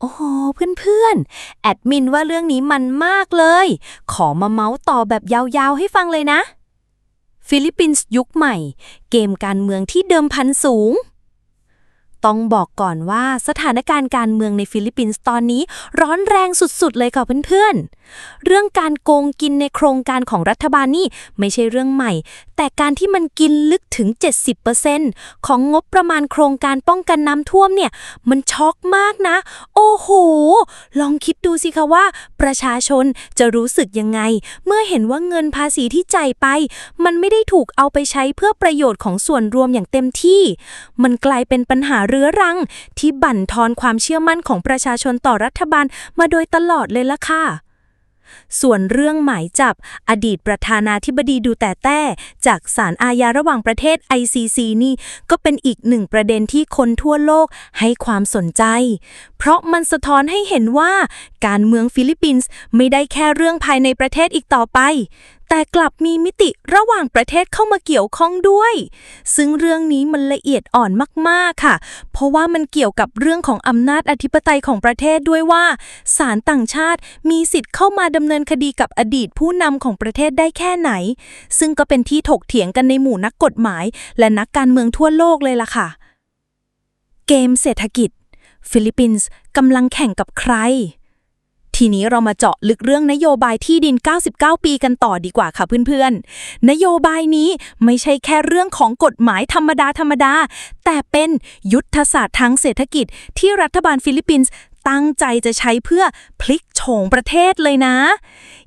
โอ้โหเพื่อนๆ แอดมินว่าเรื่องนี้มันมากเลย ขอมาเมาส์ต่อแบบยาวๆให้ฟังเลยนะ ฟิลิปปินส์ยุคใหม่ เกมการเมืองที่เดิมพันสูง ต้องบอกก่อนว่าสถานการณ์การเมืองในฟิลิปปินส์ตอนนี้ร้อนแรงสุดๆเลยค่ะเพื่อนๆ เรื่องการโกงกินในโครงการของรัฐบาลนี่ไม่ใช่เรื่องใหม่ แต่การที่มันกินลึกถึง 70%ของงบประมาณโครงการป้องกันน้ำท่วมเนี่ย มันช็อกมากนะ โอ้โห ลองคิดดูสิคะว่า ประชาชนจะรู้สึกยังไง เมื่อเห็นว่าเงินภาษีที่จ่ายไป มันไม่ได้ถูกเอาไปใช้เพื่อประโยชน์ของส่วนรวมอย่างเต็มที่ มันกลายเป็นปัญหาเรื้อรัง ที่บั่นทอนความเชื่อมั่นของประชาชนต่อรัฐบาลมาโดยตลอดเลยล่ะค่ะ ส่วนเรื่องหมายจับอดีตประธานาธิบดีดูแต่แต้ จากศาลอาญาระหว่างประเทศ ICC นี่ ก็เป็นอีกหนึ่งประเด็นที่คนทั่วโลกให้ความสนใจ เพราะมันสะท้อนให้เห็นว่า การเมืองฟิลิปปินส์ไม่ได้แค่เรื่องภายในประเทศอีกต่อไป แต่กลับมีมิติระหว่างประเทศเข้ามาเกี่ยวข้องด้วย ซึ่งเรื่องนี้มันละเอียดอ่อนมากๆค่ะ เพราะว่ามันเกี่ยวกับเรื่องของอำนาจอธิปไตยของประเทศด้วยว่าศาลต่างชาติมีสิทธิ์เข้ามาดำเนินคดีกับอดีตผู้นำของประเทศได้แค่ไหน ซึ่งก็เป็นที่ถกเถียงกันในหมู่นักกฎหมาย และนักการเมืองทั่วโลกเลยล่ะค่ะ เกมเศรษฐกิจ ฟิลิปปินส์กำลังแข่งกับใคร ทีนี้เรามาเจาะลึกเรื่องนโยบายที่ดิน 99 ปีกันต่อดีกว่าค่ะเพื่อนๆ นโยบายนี้ไม่ใช่แค่เรื่องของกฎหมายธรรมดาธรรมดา แต่เป็นยุทธศาสตร์ทางเศรษฐกิจที่รัฐบาลฟิลิปปินส์ตั้งใจจะใช้เพื่อพลิกโฉงประเทศเลยนะ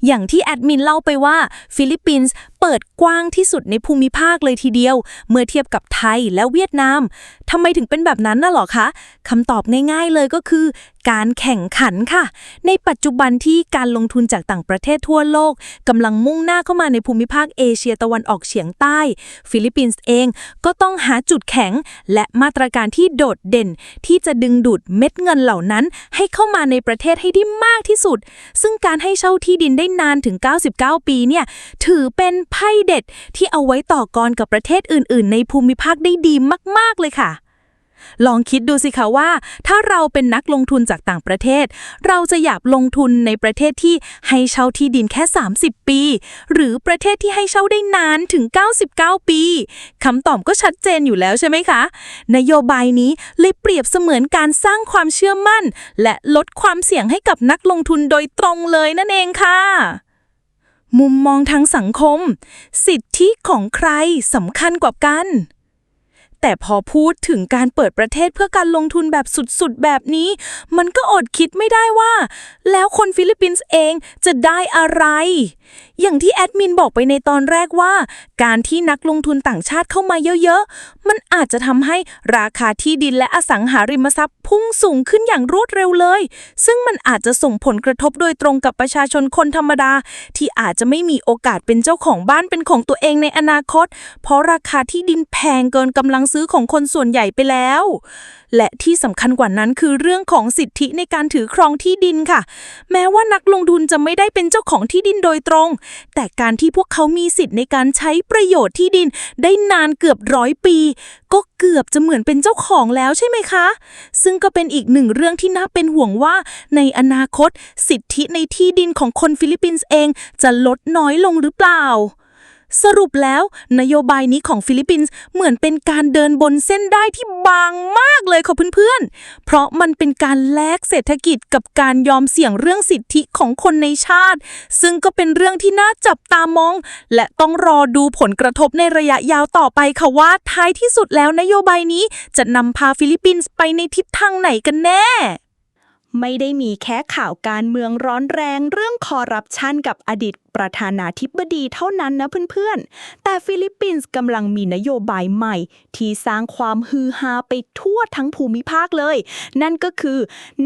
อย่างที่แอดมินเล่าไปว่า ฟิลิปปินส์เปิดกว้างที่สุดในภูมิภาคเลยทีเดียว เมื่อเทียบกับไทยและเวียดนามทำไมถึงเป็นแบบนั้นน่ะหรอคะคำตอบง่ายๆเลยก็คือ การแข่งขันค่ะ ในปัจจุบันที่การลงทุนจากต่างประเทศทั่วโลกกำลังมุ่งหน้าเข้ามาในภูมิภาคเอเชียตะวันออกเฉียงใต้ ฟิลิปปินส์เองก็ต้องหาจุดแข็ง และมาตรการที่โดดเด่น ที่จะดึงดูดเม็ดเงินเหล่านั้น ให้เข้ามาในประเทศให้ได้มากที่สุด ซึ่งการให้เช่าที่ดินได้นานถึง 99 ปีเนี่ยถือเป็นไพ่เด็ดที่เอาไว้ต่อกรกับประเทศอื่น ๆ ในภูมิภาคได้ดีมาก ๆ เลยค่ะ ลองคิดดูสิคะว่า ถ้าเราเป็นนักลงทุนจากต่างประเทศ เราจะอยากลงทุนในประเทศที่ให้เช่าที่ดินแค่ 30 ปี หรือประเทศที่ให้เช่าได้นานถึง 99 ปีคำตอบก็ชัดเจนอยู่แล้วใช่ไหมคะ นโยบายนี้เลยเปรียบเสมือนการสร้างความเชื่อมั่น และลดความเสี่ยงให้กับนักลงทุนโดยตรงเลยนั่นเองค่ะมุมมองทางสังคม สิทธิของใครสำคัญกว่ากัน แต่พอพูดถึงการเปิดประเทศเพื่อการลงทุนแบบสุดๆ แบบนี้ มันก็อดคิดไม่ได้ว่า แล้วคนฟิลิปปินส์เองจะได้อะไร อย่างที่แอดมินบอกไปในตอนแรกว่า การที่นักลงทุนต่างชาติเข้ามาเยอะๆ มันอาจจะทำให้ราคาที่ดินและอสังหาริมทรัพย์พุ่งสูงขึ้นอย่างรวดเร็วเลย ซึ่งมันอาจจะส่งผลกระทบโดยตรงกับประชาชนคนธรรมดา ที่อาจจะไม่มีโอกาสเป็นเจ้าของบ้านเป็นของตัวเองในอนาคต เพราะราคาที่ดินแพงเกินกำลังซื้อของคนส่วนใหญ่ไปแล้ว และที่สำคัญกว่านั้นคือเรื่องของสิทธิในการถือครองที่ดินค่ะ แม้ว่านักลงทุนจะไม่ได้เป็นเจ้าของที่ดินโดยตรง แต่การที่พวกเขามีสิทธิ์ในการใช้ประโยชน์ที่ดินได้นานเกือบร้อยปี ก็เกือบจะเหมือนเป็นเจ้าของแล้วใช่ไหมคะ ซึ่งก็เป็นอีกหนึ่งเรื่องที่น่าเป็นห่วงว่า ในอนาคต สิทธิในที่ดินของคนฟิลิปปินส์เองจะลดน้อยลงหรือเปล่า สรุปแล้วนโยบายนี้ของฟิลิปปินส์เหมือนเป็นการเดินบนเส้นได้ที่บางมากเลยค่ะเพื่อนๆ เพราะมันเป็นการแลกเศรษฐกิจกับการยอมเสี่ยงเรื่องสิทธิของคนในชาติ ซึ่งก็เป็นเรื่องที่น่าจับตามอง และต้องรอดูผลกระทบในระยะยาวต่อไปค่ะว่าท้ายที่สุดแล้วนโยบายนี้จะนำพาฟิลิปปินส์ไปในทิศทางไหนกันแน่ ไม่ได้มีแค่ข่าวการเมืองร้อนแรงเรื่องคอร์รัปชันกับอดีตประธานาธิบดีเท่านั้นนะเพื่อนๆ แต่ฟิลิปปินส์กำลังมีนโยบายใหม่ ที่สร้างความฮือฮาไปทั่วทั้งภูมิภาคเลย นั่นก็คือ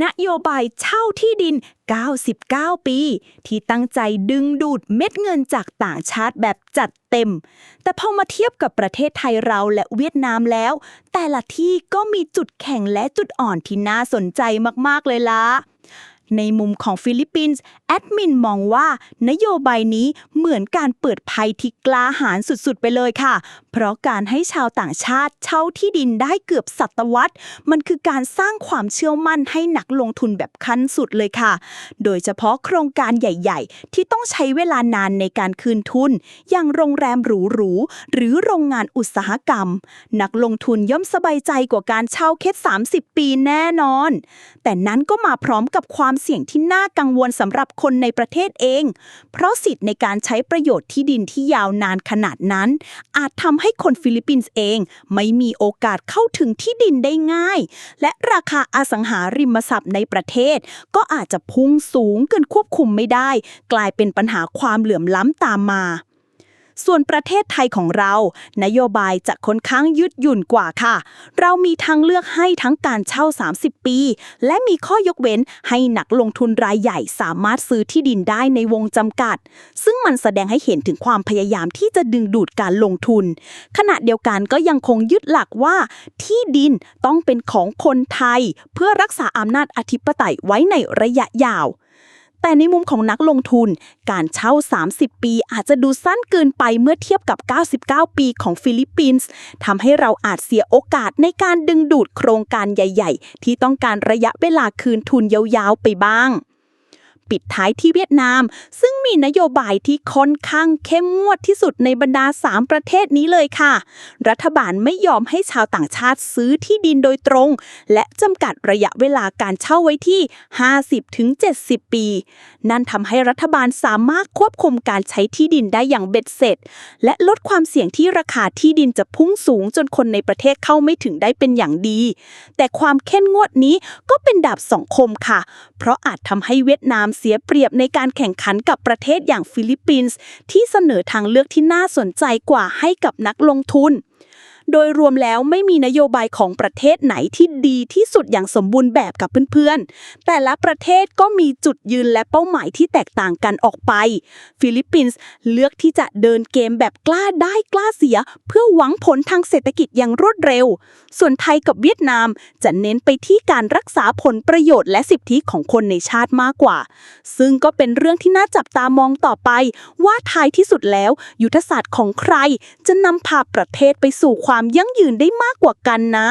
นโยบายเช่าที่ดิน99 ปี ที่ตั้งใจดึงดูดเม็ดเงินจากต่างชาติแบบจัดเต็ม แต่พอมาเทียบกับประเทศไทยเราและเวียดนามแล้ว แต่ละที่ก็มีจุดแข็งและจุดอ่อนที่น่าสนใจมาก ๆ เลยล่ะ ในมุมของฟิลิปปินส์แอดมินมองว่านโยบายนี้เหมือนการเปิดภัยที่กล้าหาญสุดๆ ไปเลยค่ะ เพราะการให้ชาวต่างชาติเช่าที่ดินได้เกือบศตวรรษ มันคือการสร้างความเชื่อมั่นให้นักลงทุนแบบขั้นสุดเลยค่ะ โดยเฉพาะโครงการใหญ่ ๆ ที่ต้องใช้เวลานานในการคืนทุน อย่างโรงแรมหรูๆหรือโรงงานอุตสาหกรรม นักลงทุนย่อมสบายใจกว่าการเช่าแค่30 ปีแน่นอน แต่นั้นก็มาพร้อมกับความเสี่ยงที่น่ากังวลสำหรับคนในประเทศเอง เพราะสิทธิ์ในการใช้ประโยชน์ที่ดินที่ยาวนานขนาดนั้น อาจทำให้คนฟิลิปปินส์เอง ไม่มีโอกาสเข้าถึงที่ดินได้ง่าย และราคาอสังหาริมทรัพย์ในประเทศ ก็อาจจะพุ่งสูงเกินควบคุมไม่ได้ กลายเป็นปัญหาความเหลื่อมล้ำตามมา ส่วนประเทศไทยของเรา นโยบายจะค่อนข้างยืดหยุ่นกว่าค่ะ เรามีทางเลือกให้ทั้งการเช่า 30 ปี และมีข้อยกเว้นให้นักลงทุนรายใหญ่สามารถซื้อที่ดินได้ในวงจำกัด ซึ่งมันแสดงให้เห็นถึงความพยายามที่จะดึงดูดการลงทุน ขณะเดียวกันก็ยังคงยึดหลักว่า ที่ดินต้องเป็นของคนไทย เพื่อรักษาอำนาจอธิปไตยไว้ในระยะยาว แต่ในมุมของนักลงทุน การเช่า 30 ปีอาจจะดูสั้นเกินไปเมื่อเทียบกับ 99 ปีของฟิลิปปินส์ทำให้เราอาจเสียโอกาสในการดึงดูดโครงการใหญ่ ๆ ที่ต้องการระยะเวลาคืนทุนยาวๆ ไปบ้าง ปิดท้ายที่เวียดนาม ซึ่งมีนโยบายที่ค่อนข้างเข้มงวดที่สุดในบรรดา 3 ประเทศนี้เลยค่ะ รัฐบาลไม่ยอมให้ชาวต่างชาติซื้อที่ดินโดยตรง และจำกัดระยะเวลาการเช่าไว้ที่ 50-70 ปี นั่นทำให้รัฐบาลสามารถควบคุมการใช้ที่ดินได้อย่างเบ็ดเสร็จ และลดความเสี่ยงที่ราคาที่ดินจะพุ่งสูงจนคนในประเทศเข้าไม่ถึงได้เป็นอย่างดี แต่ความเข้มงวดนี้ก็เป็นดาบสองคมค่ะ เพราะอาจทำให้เวียดนามเสียเปรียบในการแข่งขันกับประเทศอย่างฟิลิปปินส์ที่เสนอทางเลือกที่น่าสนใจกว่าให้กับนักลงทุน โดยรวมแล้วไม่มีนโยบายของประเทศไหนที่ดีที่สุดอย่างสมบูรณ์แบบกับเพื่อนๆ แต่ละประเทศก็มีจุดยืนและเป้าหมายที่แตกต่างกันออกไป ฟิลิปปินส์เลือกที่จะเดินเกมแบบกล้าได้กล้าเสีย เพื่อหวังผลทางเศรษฐกิจอย่างรวดเร็ว ส่วนไทยกับเวียดนามจะเน้นไปที่การรักษาผลประโยชน์และสิทธิของคนในชาติมากกว่า ซึ่งก็เป็นเรื่องที่น่าจับตามองต่อไป ว่าท้ายที่สุดแล้ว ยุทธศาสตร์ของใครจะนำพาประเทศไปสู่ความยั่งยืนได้มากกว่ากันนะ